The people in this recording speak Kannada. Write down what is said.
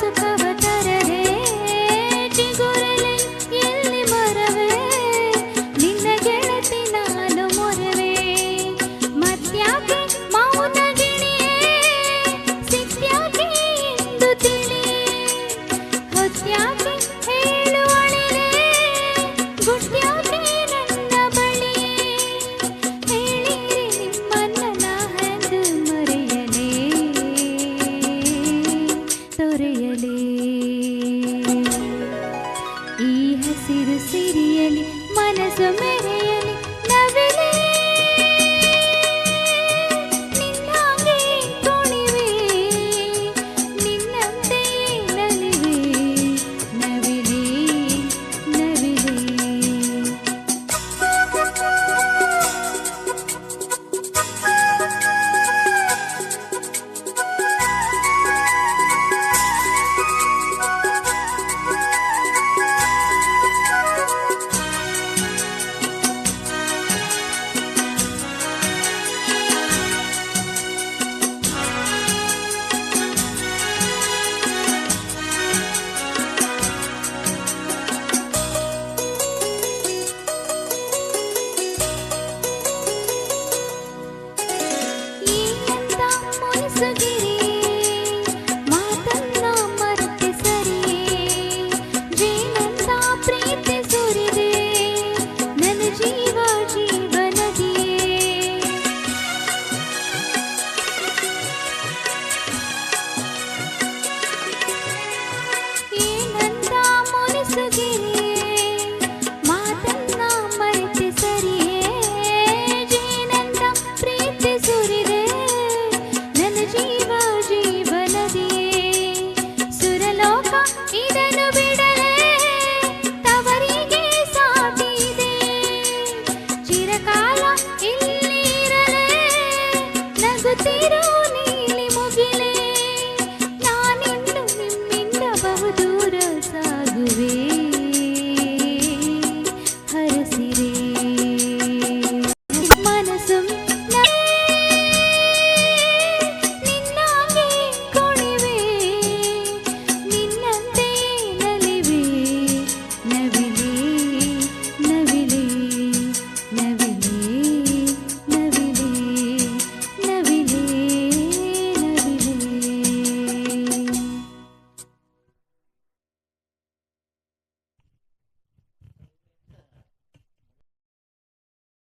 से ಕಾಲ ನೀಲಿ ಮುಗಿಲೇ. ನಾನಿಂದು ನಿಮ್ಮಿಂದ ಬಹುದೂರ ಸಾಗುವೆ.